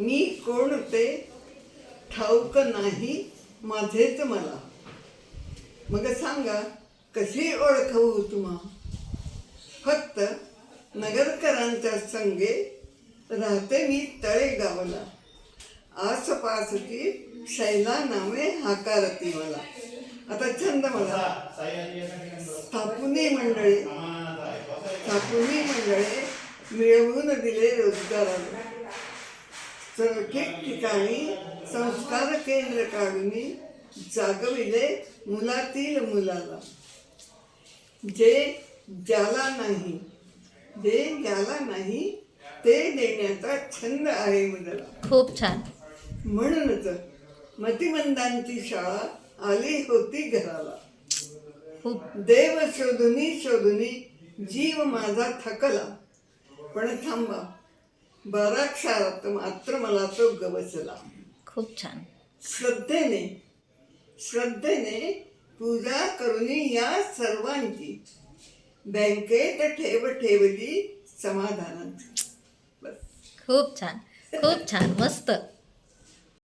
मी कोण ते ठाऊक नाही माझेच मला. मग सांगा कशी ओळखवू तुम्हा? फक्त नगरकरांच्या संगे राहते मी तळेगावला. आसपासची शैला नावे हाकारती मला. आता छंद मला. स्थापुनी मंडळी. स्थापुनी मंडळे मिळवून दिले रोजगाराला. तर ठिकठिकाणी संस्कार केंद्र काढून जागविले मुलातील मुलाला. जे ज्याला नाही जे ज्याला नाही ते देण्याचा छंद आहे मुलाला. खूप छान. म्हणूनच मतिमंदांची शाळा आली होती घराला. खूप. देव शोधुनी शोधुनी जीव माझा थकला. पण थांबा बारा क्षारात मात्र मला तो गवसला खूप छान. श्रद्धेने श्रद्धेने पूजा करुनी या सर्वांची बँकेत ठेव ठेवली समाधानाची खूप छान खूप छान मस्त.